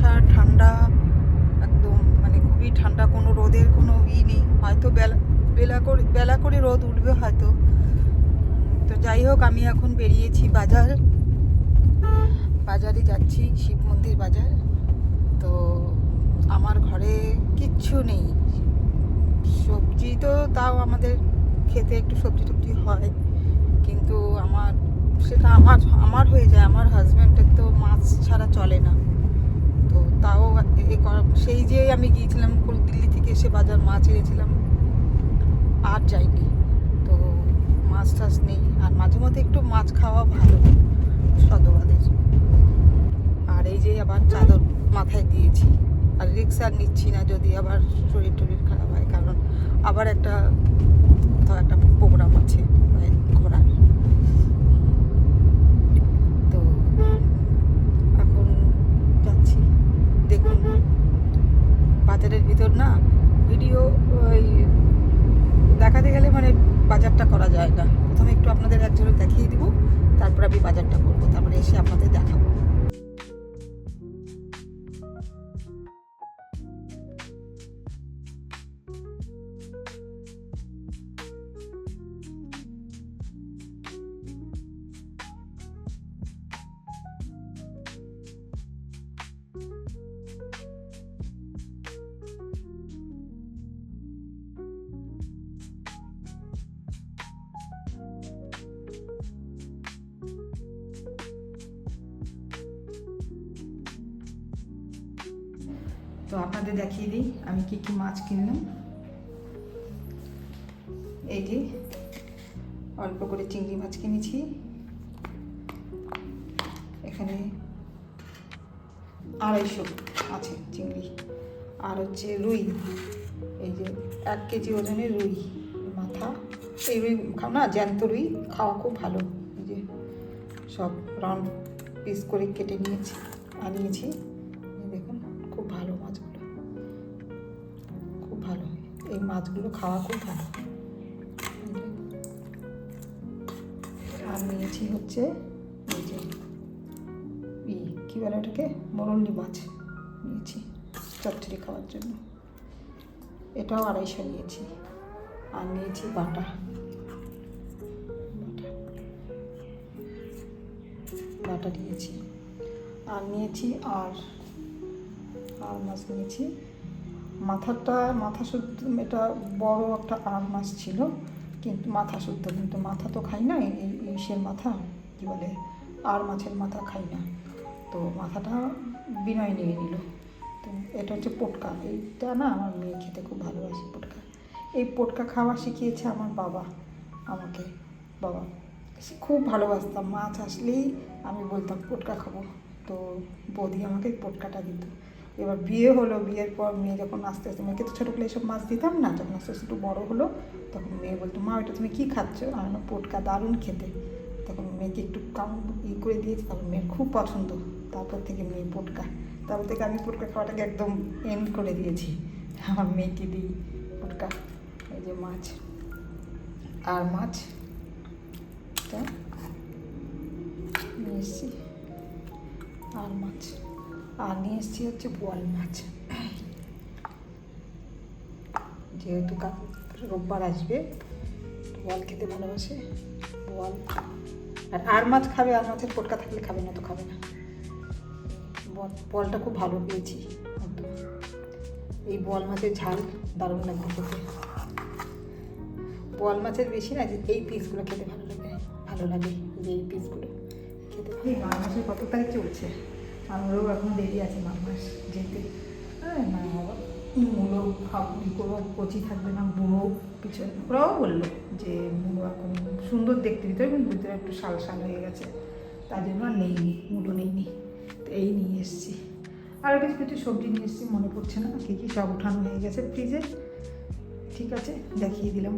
ঠান্ডা, একদম মানে খুবই ঠান্ডা, কোনো রোদের কোনো ই নেই। হয়তো বেলা বেলা করে বেলা করে রোদ উঠবে হয়তো। তো যাই হোক, আমি এখন বেরিয়েছি বাজার। বাজারে যাচ্ছি, শিব মন্দির বাজার। তো আমার ঘরে কিচ্ছু নেই। সবজি তো তাও আমাদের খেতে একটু সবজি টবজি হয়। কিন্তু আমার, সেটা আমার আমার হয়ে যায়। আমার হাজব্যান্ডের তো মাছ ছাড়া চলে না। সেই যে আমি গিয়েছিলাম দিল্লি থেকে এসে বাজার মাছ এনেছিলাম, আর যাইনি। তো মাছ টাছ নেই, আর মাঝে মধ্যে একটু মাছ খাওয়া ভালো সদবাদের আর এই যে আবার চাদর মাথায় দিয়েছি, আর রিক্সা নিচ্ছি না যদি আবার শরীর টরীর খারাপ হয়, কারণ আবার একটা তো একটা প্রোগ্রাম আছে মানে ঘোরার তো এখন যাচ্ছি দেখুন বাজারের ভিতর না ভিডিও ওই দেখাতে গেলে মানে বাজারটা করা যায় না। প্রথমে একটু আপনাদের এক দেখিয়ে দিব, তারপর আমি বাজারটা করব, তারপরে এসে আপনাদের দেখাবো। তো আপনাদের দেখিয়ে দিই, আমি কি কি মাছ কিনলাম। এই যে, অল্প করে চিংড়ি মাছ কিনেছি। এখানে আড়াইশো আছে চিংড়ি। আর হচ্ছে রুই, এই যে এক কেজি ওজনের রুই মাথা। এই রুই খাও না, জ্যান্ত রুই, খাওয়া খুব ভালো। এই যে সব রাউন্ড পিস করে কেটে নিয়েছি আনিয়েছি মাছগুলো খাওয়া খুব ভালো। আর নিয়েছি হচ্ছে এই যে কী বলে ওটাকে? মরল্লি মাছ নিয়েছি চচ্চড়ি খাওয়ার জন্য। এটাও আড়াইশো নিয়েছি। আর নিয়েছি বাটা। বাটা নিয়েছি। আর নিয়েছি আর আর মাছ নিয়েছি মাথাটা মাথা শুদ্ধ এটা বড় একটা আর মাছ ছিল, কিন্তু মাথা শুদ্ধ কিন্তু মাথা তো খাই না, এই মাথা, কী বলে, আর মাছের মাথা খাই না। তো মাথাটা বিনয় নিয়ে নিল। তো এটা হচ্ছে পটকা, এইটা না আমার মেয়ে খেতে খুব ভালোবাসে, পটকা। এই পটকা খাওয়া শিখিয়েছে আমার বাবা, আমাকে। বাবা, সে খুব ভালোবাসতাম মাছ আসলেই আমি বলতাম, পটকা খাব। তো বৌদি আমাকে পটকাটা দিত। এবার বিয়ে হলো বিয়ের পর মেয়ে যখন আস্তে আস্তে মেয়েকে তো ছোটোবেলায় এসব মাছ দিতাম না যখন আস্তে আস্তে একটু বড়ো হলো তখন মেয়ে বলতো মা এটা তুমি কী খাচ্ছ? বললাম, পটকা দারুণ খেতে। তখন মেয়েকে একটু কাম ই করে দিয়েছি তারপর মেয়ের খুব পছন্দ। তারপর থেকে মেয়ে পোটকা। তারপর থেকে আমি পোটকা খাওয়াটাকে একদম এন্ড করে দিয়েছি। আমার মেয়েকে দিই পোটকা এই যে মাছ। আর মাছ নিয়ে এসছি। আর মাছ। আর নিয়ে এসছি হচ্ছে বোয়াল মাছ। যেহেতু রোববার আসবে, বোয়াল খেতে ভালোবাসে, বোয়াল আর আর মাছ খাবে, আর মাছের পটকা থাকলে খাবে না তো খাবে না। বল বলটা খুব ভালো পেয়েছি এই বল মাছের ঝাল দারুণ লাগবে খেতে। বল মাছের বেশি না, যে এই পিসগুলো খেতে ভালো লাগে ভালো লাগে, যে এই পিসগুলো খেতে এই মাসের কত তারিখ চলছে? আমারও এখন দেরি আছে মাঘ মাস যেতে। হ্যাঁ না বাবা, মূলো করব? কচি থাকবে না, বুড়ো পিছনে। ওরাও বলল যে মূলো এখন সুন্দর দেখতে ভিতরে কিন্তু ভিতরে একটু শাল শাল হয়ে গেছে। তার জন্য আর নেইনি নেই নি তো এই নিয়ে এসেছি। আরও কিছু কিছু সবজি নিয়ে এসেছি, মনে পড়ছে না, কী কী সব উঠানো হয়ে গেছে ফ্রিজে ঠিক আছে, দেখিয়ে দিলাম।